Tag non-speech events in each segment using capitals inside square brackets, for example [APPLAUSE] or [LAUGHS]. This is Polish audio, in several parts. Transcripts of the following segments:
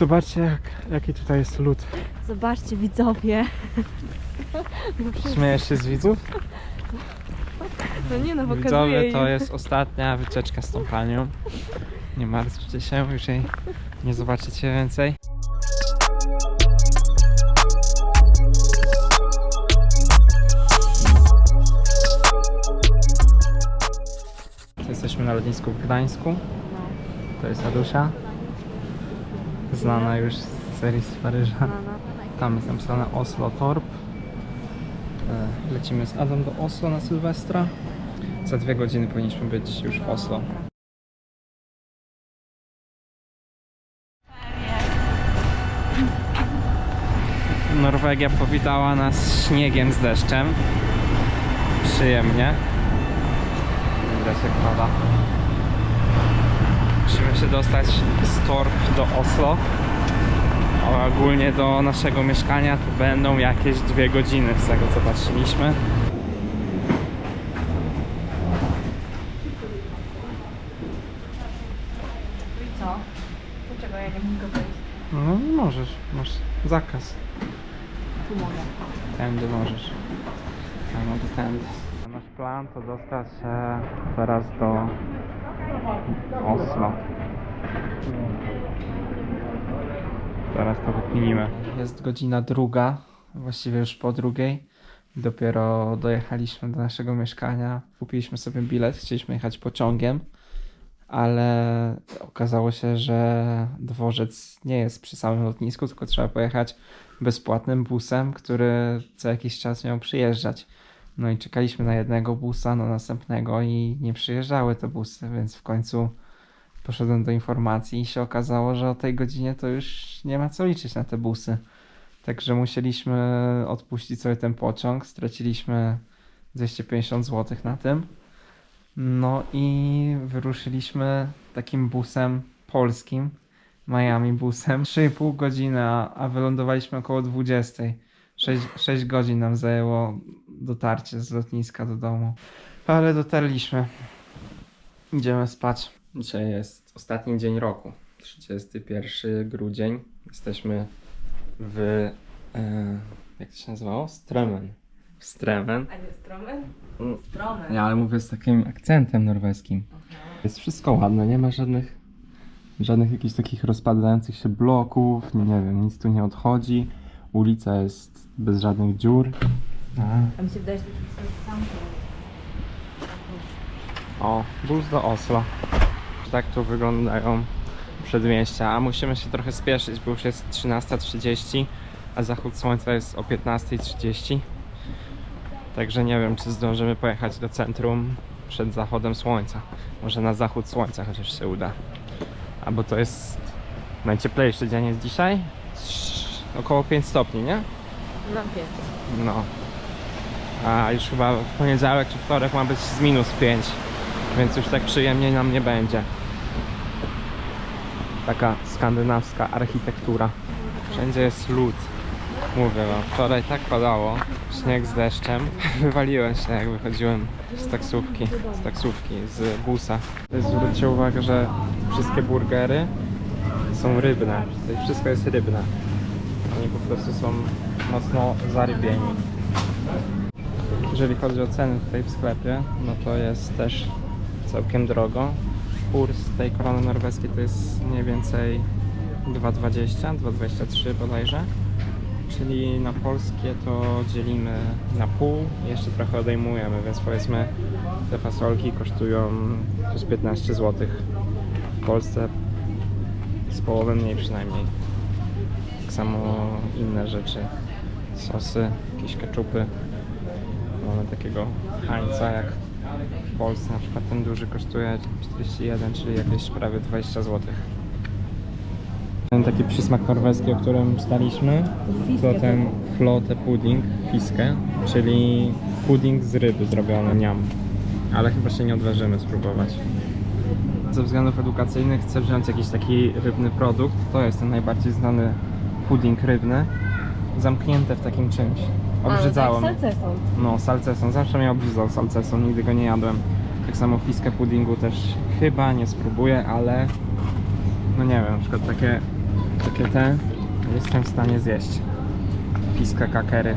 Zobaczcie jak, jaki tutaj jest lód. Zobaczcie widzowie. Śmiejesz się z widzów? No nie no, Widzowie, pokazuję to im. jest ostatnia wycieczka z tą panią. Nie martwcie się, już jej nie zobaczycie więcej. Jesteśmy na lotnisku w Gdańsku. To jest Adusia. Znana już z serii z Paryża. No, no. Tam jest napisane Oslo Torp. E, Lecimy z Adą do Oslo na Sylwestra. Za dwie godziny powinniśmy być już w Oslo. Norwegia powitała nas śniegiem z deszczem. Przyjemnie. Widać jak pada. Musimy się dostać z Torp do Oslo. A ogólnie do naszego mieszkania to będą jakieś dwie godziny z tego co patrzyliśmy. I co? Dlaczego ja nie mogę wejść? No nie możesz, masz zakaz. Tu mogę. Tędy możesz. A mogę tędy. A Nasz plan to dostać się teraz do Oslo. Teraz to wykminimy. Jest godzina druga, właściwie już po drugiej. Dopiero dojechaliśmy do naszego mieszkania. Kupiliśmy sobie bilet, chcieliśmy jechać pociągiem, ale okazało się, że dworzec nie jest przy samym lotnisku, tylko trzeba pojechać bezpłatnym busem, który co jakiś czas miał przyjeżdżać. No i czekaliśmy na jednego busa, na następnego i nie przyjeżdżały te busy, więc w końcu poszedłem do informacji i się okazało, że o tej godzinie to już nie ma co liczyć na te busy. Także musieliśmy odpuścić sobie ten pociąg, straciliśmy 250 zł na tym. No i wyruszyliśmy takim busem polskim, Miami busem. 3,5 godziny, a, wylądowaliśmy około 20. 6, 6 godzin nam zajęło dotarcie z lotniska do domu. Ale dotarliśmy. Idziemy spać. Dzisiaj jest ostatni dzień roku. 31 grudzień. Jesteśmy w. E, jak to się nazywało? Stremen. W Stremen. A nie stromy? Mm. Stromy. Nie, ale mówię z takim akcentem norweskim. Jest wszystko ładne, nie ma żadnych, żadnych jakichś takich rozpadających się bloków, nie wiem, nic tu nie odchodzi. Ulica jest bez żadnych dziur. A mi się wydaje, że to jest sam O, bus do Oslo. Tak tu wyglądają przedmieścia, a musimy się trochę spieszyć, bo już jest 13.30, a zachód słońca jest o 15.30. Także nie wiem, czy zdążymy pojechać do centrum przed zachodem słońca. Może na zachód słońca chociaż się uda. Albo to jest najcieplejszy dzień jest dzisiaj. Około 5 stopni, nie? Lampie. No. A już chyba w poniedziałek czy wtorek ma być z minus 5, więc już tak przyjemnie nam nie będzie. Taka skandynawska architektura. Wszędzie jest lód. Mówię wam, wczoraj tak padało, śnieg z deszczem. [LAUGHS] Wywaliłem się jak wychodziłem z taksówki, z taksówki, z busa. Zwróćcie uwagę, że wszystkie burgery są rybne. Tutaj wszystko jest rybne. Oni po prostu są mocno zarybieni. Jeżeli chodzi o ceny tutaj w sklepie, no to jest też całkiem drogo. Kurs tej korony norweskiej to jest mniej więcej 2,20, 2,23 bodajże. Czyli na polskie to dzielimy na pół jeszcze trochę odejmujemy, więc powiedzmy te fasolki kosztują plus 15 zł. W Polsce z połowę mniej przynajmniej. Tak samo inne rzeczy. Sosy, jakieś keczupy. Mamy takiego hańca jak w Polsce. Na przykład ten duży kosztuje 41, czyli jakieś prawie 20 zł. Ten taki przysmak norweski, o którym czytaliśmy, to ten flote pudding, fiskę, czyli pudding z ryby zrobiony, niam. Ale chyba się nie odważymy spróbować. Ze względów edukacyjnych chcę wziąć jakiś taki rybny produkt. To jest ten najbardziej znany pudding rybny. Zamknięte w takim czymś. Obrzydzało mnie. Serce są. No, salceson. Zawsze mnie obrzydzał salceson, nigdy go nie jadłem. Tak samo fiskę puddingu też chyba nie spróbuję, ale no nie wiem, na przykład takie takie te jestem w stanie zjeść. Fiska kakery.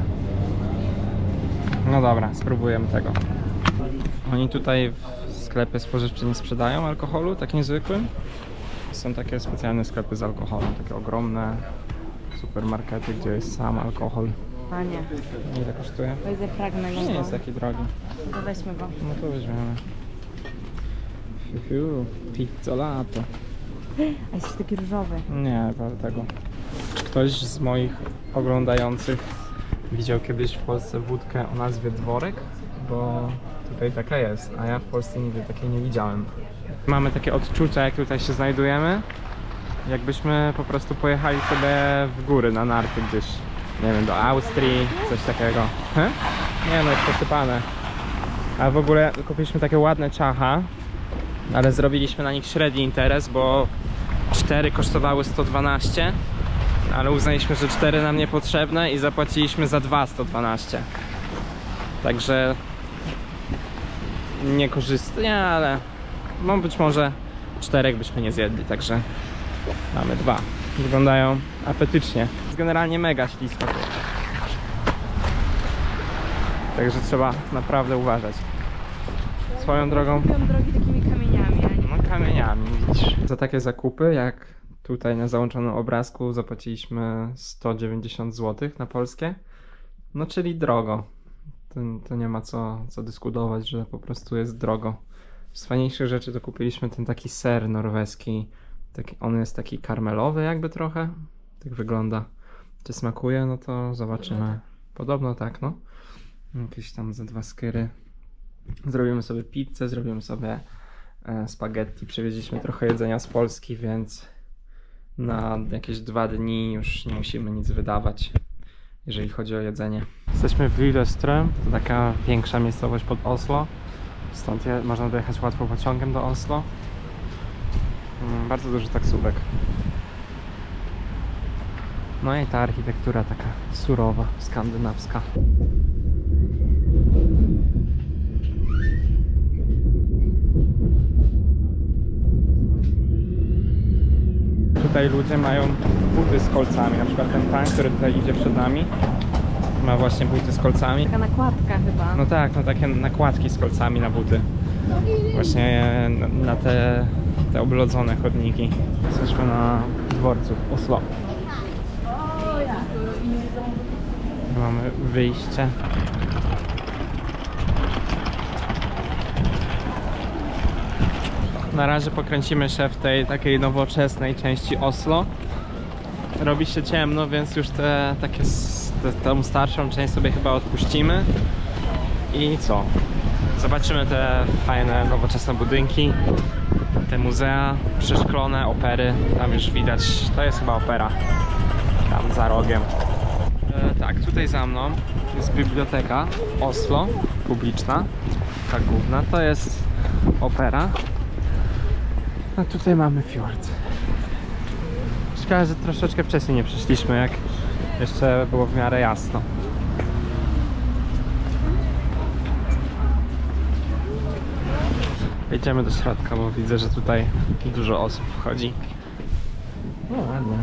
No dobra, spróbujemy tego. Oni tutaj w sklepie spożywcze nie sprzedają alkoholu, takim zwykłym. Są takie specjalne sklepy z alkoholem, takie ogromne supermarkety, gdzie jest sam alkohol. A nie, Ile kosztuje? wejdę pragnę go. Nie jest taki drogi. To weźmy go. No to weźmiemy. Fiu, fiu, pizzolato. A jesteś taki różowy. Nie, wolę tego. Ktoś z moich oglądających widział kiedyś w Polsce wódkę o nazwie Dworek? Bo tutaj taka jest, a ja w Polsce nigdy takiej nie widziałem. Mamy takie odczucia, jak tutaj się znajdujemy, jakbyśmy po prostu pojechali sobie w góry na narty gdzieś, nie wiem, do Austrii, coś takiego. He? Nie no, jest posypane. A w ogóle kupiliśmy takie ładne czacha, ale zrobiliśmy na nich średni interes, bo 4 kosztowały 112, ale uznaliśmy, że 4 nam niepotrzebne i zapłaciliśmy za 2 112. Także niekorzystnie, ale no być może czterech byśmy nie zjedli, także mamy dwa. Wyglądają apetycznie. Jest generalnie mega ślisko. tu. Także trzeba naprawdę uważać. Swoją drogą drogi takimi kamieniami, no kamieniami, widzisz. Za takie zakupy, jak tutaj na załączonym obrazku zapłaciliśmy 190 zł na polskie, no czyli drogo. To, to nie ma co, co dyskutować, że po prostu jest drogo. Z fajniejszych rzeczy to kupiliśmy ten taki ser norweski. Taki, on jest taki karmelowy jakby trochę. Tak wygląda. Czy smakuje? No to zobaczymy. Podobno tak, no. Jakieś tam ze dwa skyry. Zrobimy sobie pizzę, zrobimy sobie e, spaghetti. Przywieźliśmy trochę jedzenia z Polski, więc na jakieś dwa dni już nie musimy nic wydawać, jeżeli chodzi o jedzenie. Jesteśmy w Lillestrøm, to taka większa miejscowość pod Oslo. Stąd je, można dojechać łatwo pociągiem do Oslo. Mm, Bardzo dużo taksówek. No i ta architektura taka surowa, skandynawska. Tutaj ludzie mają buty z kolcami, na przykład ten pan, który tutaj idzie przed nami ma właśnie buty z kolcami. Taka nakładka chyba. No tak, no takie nakładki z kolcami na buty. Właśnie na, na te, te oblodzone chodniki. Jesteśmy na dworcu Oslo. Mamy wyjście. Na razie pokręcimy się w tej takiej nowoczesnej części Oslo. Robi się ciemno, więc już te takie te, tą starszą część sobie chyba odpuścimy. I co? Zobaczymy te fajne, nowoczesne budynki, te muzea przeszklone, opery. Tam już widać, to jest chyba opera. Tam za rogiem. E, tak, tutaj za mną jest biblioteka Oslo, publiczna, ta główna. To jest opera. A tutaj mamy fiord. Szkoda, że troszeczkę wcześniej nie przyszliśmy, jak jeszcze było w miarę jasno. Wejdziemy do środka, bo widzę, że tutaj dużo osób wchodzi. No ładnie.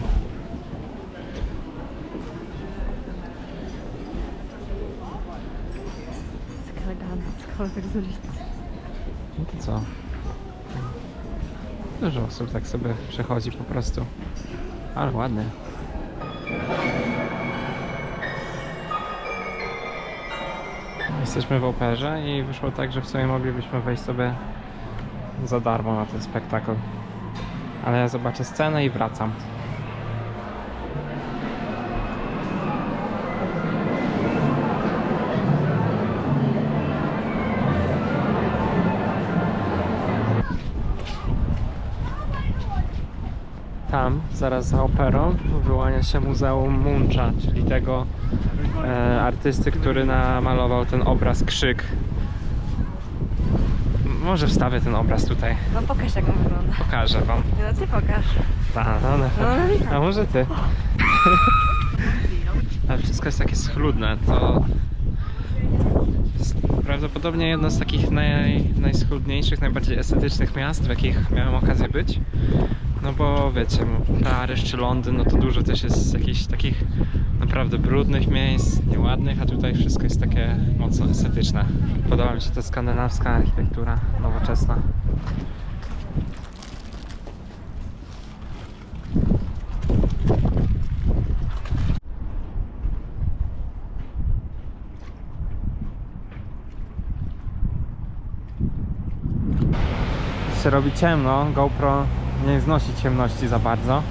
Tak z ulicy. No to co? Dużo osób tak sobie przechodzi po prostu. Ale ładnie. Jesteśmy w operze i wyszło tak, że w sumie moglibyśmy wejść sobie za darmo na ten spektakl. Ale ja zobaczę scenę i wracam. Tam, zaraz za operą, wyłania się Muzeum Muncha, czyli tego e, artysty, który namalował ten obraz Krzyk. Może wstawię ten obraz tutaj, No pokaż jak on wygląda. pokażę wam. No ty pokaż. Ta, no, no. No, A może ty? [LAUGHS] Ale wszystko jest takie schludne, to jest prawdopodobnie jedno z takich naj, najschludniejszych, najbardziej estetycznych miast, w jakich miałem okazję być. No bo wiecie, Paryż czy Londyn, no to dużo też jest jakichś takich naprawdę brudnych miejsc, nieładnych, a tutaj wszystko jest takie mocno estetyczne. Podoba mi się ta skandynawska architektura, nowoczesna. się robi ciemno, GoPro nie znosi ciemności za bardzo.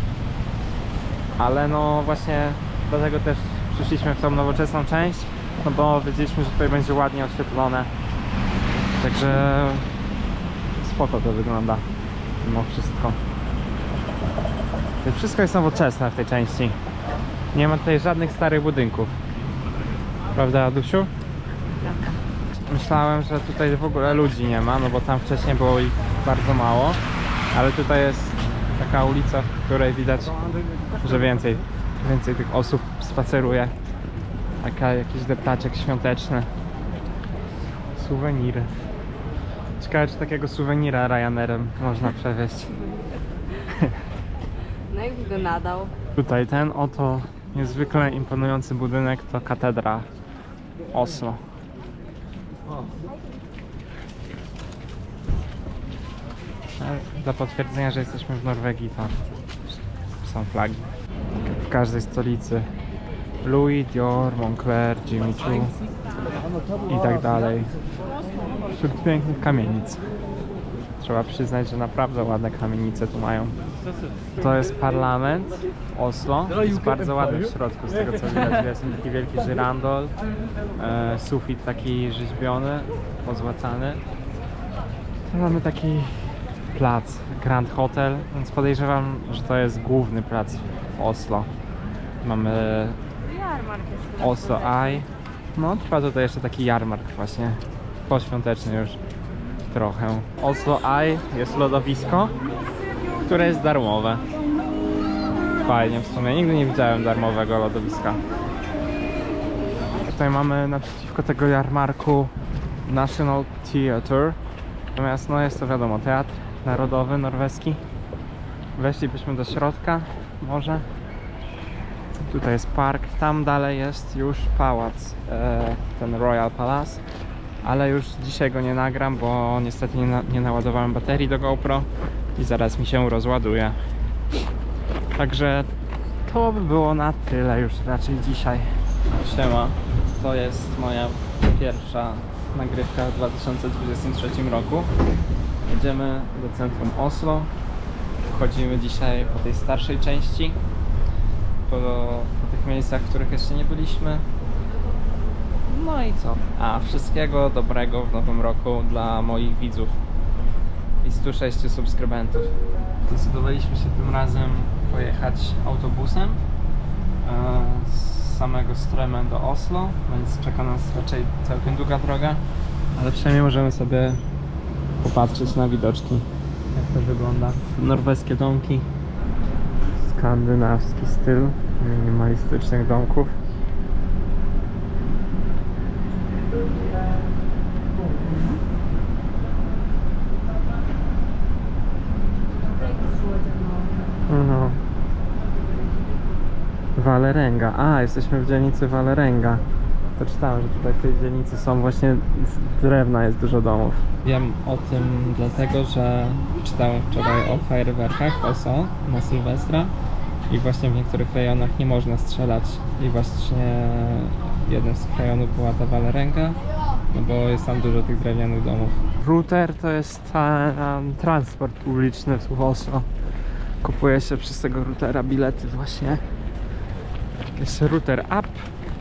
Ale no właśnie dlatego też przyszliśmy w tą nowoczesną część, no bo wiedzieliśmy, że tutaj będzie ładnie oświetlone. Także spoko to wygląda mimo wszystko. Wszystko jest nowoczesne w tej części. Nie ma tutaj żadnych starych budynków. Prawda, Adusiu? Myślałem, że tutaj w ogóle ludzi nie ma, no bo tam wcześniej było ich bardzo mało, ale tutaj jest taka ulica, w której widać, że więcej, więcej tych osób spaceruje. Taka, jakiś deptaczek świąteczny. Suweniry. Ciekawe, czy takiego suwenira Ryanerem można przewieźć. [LAUGHS] No i go nadał. Tutaj ten oto niezwykle imponujący budynek to katedra Oslo. E, Dla potwierdzenia, że jesteśmy w Norwegii, to są flagi. W każdej stolicy. Louis, Dior, Moncler, Jimmy Choo i tak dalej. Wśród pięknych kamienic. Trzeba przyznać, że naprawdę ładne kamienice tu mają. To jest parlament Oslo. Jest bardzo ładny w środku, z tego co widać. Jest taki wielki żyrandol, e, sufit taki rzeźbiony, pozłacany. Mamy taki plac, Grand Hotel, więc podejrzewam, że to jest główny plac Oslo. Mamy Jarmark. Oslo Eye. No, trwa tutaj jeszcze taki jarmark właśnie, poświąteczny już trochę. Oslo Eye jest lodowisko, które jest darmowe. Fajnie w sumie, nigdy nie widziałem darmowego lodowiska. Tutaj mamy naprzeciwko tego jarmarku National Theatre. Natomiast no jest to wiadomo, teatr narodowy norweski. Weszlibyśmy do środka może. Tutaj jest park, tam dalej jest już pałac, e, ten Royal Palace, ale już dzisiaj go nie nagram, bo niestety nie, na, nie naładowałem baterii do GoPro i zaraz mi się rozładuje. Także to by było na tyle już raczej dzisiaj. Siema, to jest moja pierwsza nagrywka w 2023 roku. Jedziemy do centrum Oslo. Wchodzimy dzisiaj po tej starszej części po, po tych miejscach, w których jeszcze nie byliśmy. No i co? A wszystkiego dobrego w nowym roku dla moich widzów i 106 subskrybentów. Zdecydowaliśmy się tym razem pojechać autobusem e, z samego Strömen do Oslo, więc czeka nas raczej całkiem długa droga, ale przynajmniej możemy sobie popatrzeć na widoczki, jak to wygląda. Norweskie domki, skandynawski styl minimalistycznych domków. No. Walerenga. A, jesteśmy w dzielnicy Walerenga. To czytałem, że tutaj w tej dzielnicy są właśnie z drewna jest dużo domów. Wiem o tym dlatego, że czytałem wczoraj o fajerwerkach OSO na Sylwestra i właśnie w niektórych rejonach nie można strzelać i właśnie jeden z rejonów była ta Walerenga, no bo jest tam dużo tych drewnianych domów. Router to jest um, transport publiczny w Oslo. Kupuje się przez tego routera bilety właśnie. Jest router app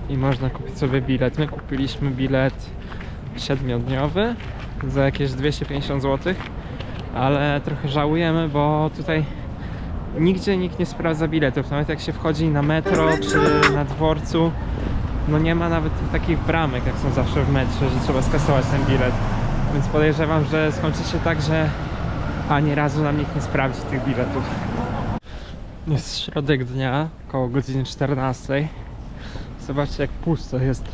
i można kupić sobie bilet. My kupiliśmy bilet 7-dniowy za jakieś 250 zł, ale trochę żałujemy, bo tutaj nigdzie nikt nie sprawdza biletów. Nawet jak się wchodzi na metro czy na dworcu, no nie ma nawet takich bramek, jak są zawsze w metrze, że trzeba skasować ten bilet. Więc podejrzewam, że skończy się tak, że ani razu nam nikt nie sprawdzi tych biletów. Jest środek dnia, około godziny 14. Zobaczcie jak pusto jest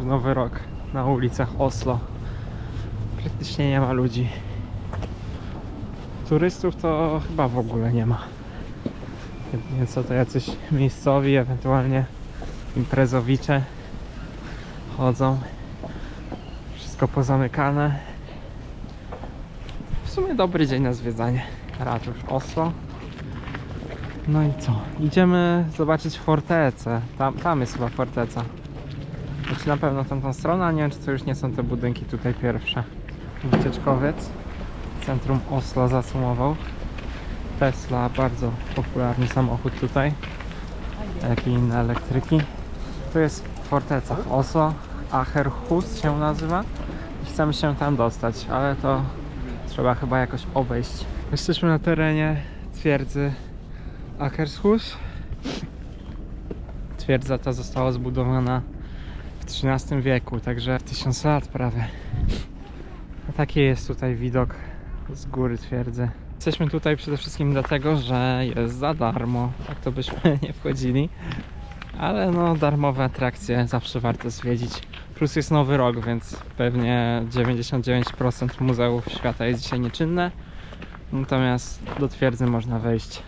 w nowy rok na ulicach Oslo. Praktycznie nie ma ludzi. Turystów to chyba w ogóle nie ma. Jedynie co to jacyś miejscowi, ewentualnie imprezowicze chodzą. Wszystko pozamykane. W sumie dobry dzień na zwiedzanie. Ratusz Oslo. No i co? Idziemy zobaczyć fortecę. Tam, tam jest chyba forteca. Znaczy na pewno tamtą stronę, a nie wiem czy to już nie są te budynki tutaj pierwsze. Wycieczkowiec. Centrum Oslo zasumował. Tesla, bardzo popularny samochód tutaj. Jak i inne elektryki. Tu jest forteca w Oslo. Acherhus się nazywa. I chcemy się tam dostać, ale to trzeba chyba jakoś obejść. Jesteśmy na terenie twierdzy Akershus. Twierdza ta została zbudowana w XIII wieku, także 1000 lat prawie. A taki jest tutaj widok z góry twierdzy. Jesteśmy tutaj przede wszystkim dlatego, że jest za darmo. Tak to byśmy [LAUGHS] nie wchodzili. Ale no, darmowe atrakcje zawsze warto zwiedzić. Plus jest nowy rok, więc pewnie 99% muzeów świata jest dzisiaj nieczynne. Natomiast do twierdzy można wejść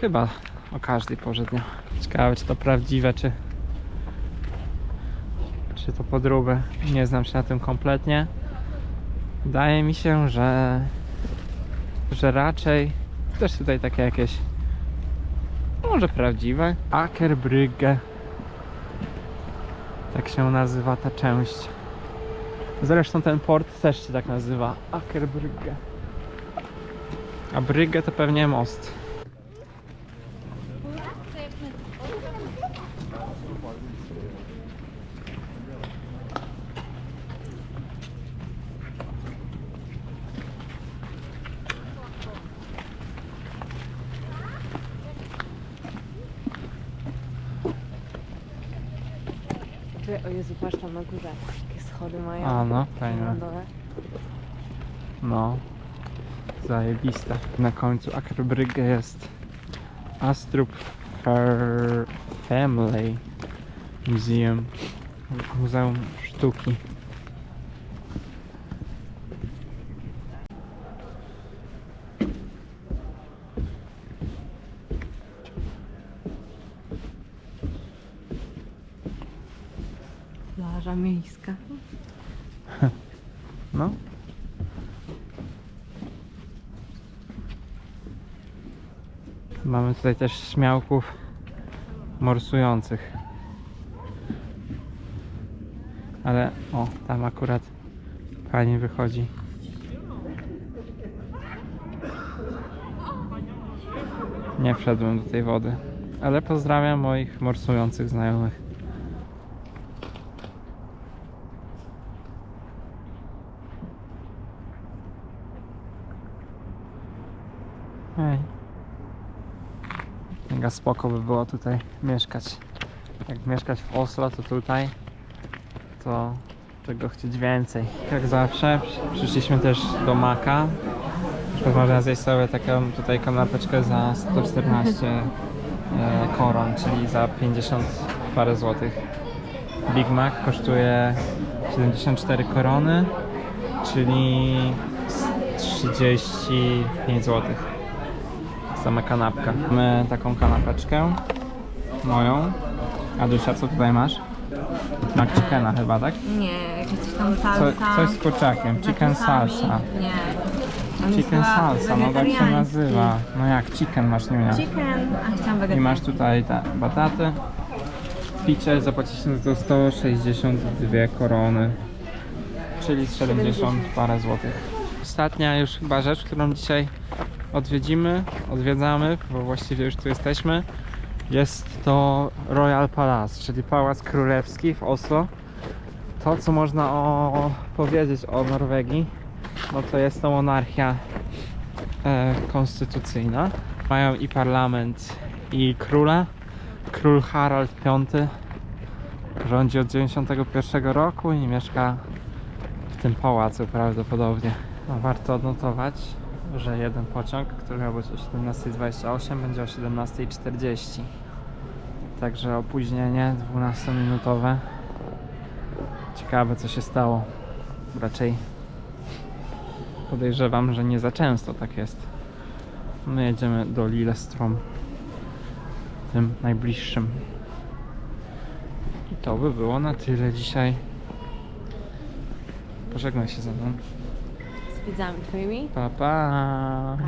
chyba o każdej porze dnia. Ciekawe, czy to prawdziwe, czy, czy to podróby. Nie znam się na tym kompletnie. Wydaje mi się, że, że raczej też tutaj takie jakieś może prawdziwe. Akerbrygge. Tak się nazywa ta część. Zresztą ten port też się tak nazywa. Akerbrygge. A Brygge to pewnie most. O Jezu, patrz tam na górze. Jakie schody mają. A no, fajne. No. Zajebiste. Na końcu Akerbrygge jest Astrup Fair Family Museum. Muzeum Sztuki. Mamy tutaj też śmiałków morsujących. Ale o, tam akurat fajnie wychodzi. Nie wszedłem do tej wody. Ale pozdrawiam moich morsujących znajomych. Mega spoko by było tutaj mieszkać. Jak mieszkać w Oslo, to tutaj to czego chcieć więcej. Jak zawsze przy- przyszliśmy też do Maka. Przykład można zjeść sobie taką tutaj kanapeczkę za 114 e, koron, czyli za 50 parę złotych. Big Mac kosztuje 74 korony, czyli z 35 złotych sama kanapka. Mamy taką kanapeczkę moją. Adusia, co tutaj masz? Mac chickena chyba, tak? Nie, jakieś coś tam Co, salsa. coś z kurczakiem. Chicken salsa. Nie. Chicken salsa, no tak się nazywa. No jak, chicken masz, nie wiem. Chicken, a chciałam I wegetariański. masz tutaj te bataty. Picie zapłaciliśmy za to 162 korony. Czyli 70 parę złotych. Ostatnia już chyba rzecz, którą dzisiaj odwiedzimy, odwiedzamy, bo właściwie już tu jesteśmy. Jest to Royal Palace, czyli Pałac Królewski w Oslo. To, co można o, powiedzieć o Norwegii, no to jest to monarchia e, konstytucyjna. Mają i parlament, i króla. Król Harald V rządzi od 91 roku i mieszka w tym pałacu prawdopodobnie. No, warto odnotować, że jeden pociąg, który miał być o 17.28 będzie o 17.40. Także opóźnienie 12-minutowe. Ciekawe co się stało. Raczej podejrzewam, że nie za często tak jest. My jedziemy do Lillestrøm. tym najbliższym. I to by było na tyle dzisiaj. Pożegnaj się ze mną. Papa.